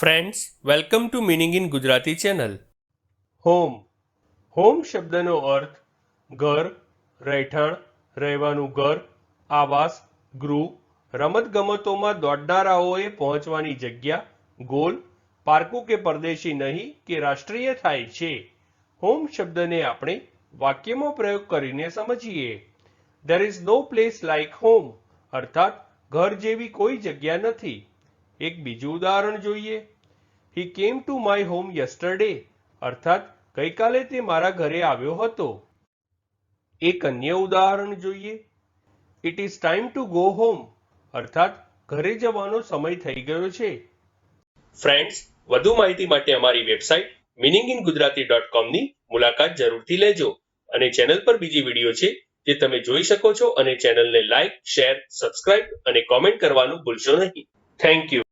Friends welcome to meaning in Gujarati channel home home શબ્દનો અર્થ ઘર, રહેઠાણ, રહેવાનું ઘર, આવાસ, ગૃહ, રમતગમતોમાં દોડનારાઓએ પહોંચવાની જગ્યા, ગોલ, પારકું કે પરદેશી નહીં કે રાષ્ટ્રીય થાય છે. હોમ શબ્દને આપણે વાક્યમાં પ્રયોગ કરીને સમજીએ. There is no place like home અર્થાત ઘર જેવી કોઈ જગ્યા નથી. એક બીજું ઉદાહરણ જોઈએ. હી came to my home yesterday અર્થાત, ગઈકાલે તે મારા ઘરે આવ્યો હતો. એક અન્ય ઉદાહરણ જોઈએ. It is time to go home અર્થાત, ઘરે જવાનો સમય થઈ ગયો છે. ફ્રેન્ડ્સ વધુ માહિતી માટે અમારી website meaning in Gujarati dot કોમની મુલાકાત જરૂરથી લેજો. અને ચેનલ પર બીજી વીડિયો છે, જે તમે જોઈ શકો છો. અને ચેનલને લાઇક શેર સબસ્ક્રાઇબ અને કોમેન્ટ કરવાનું ભૂલશો નહીં. Thank you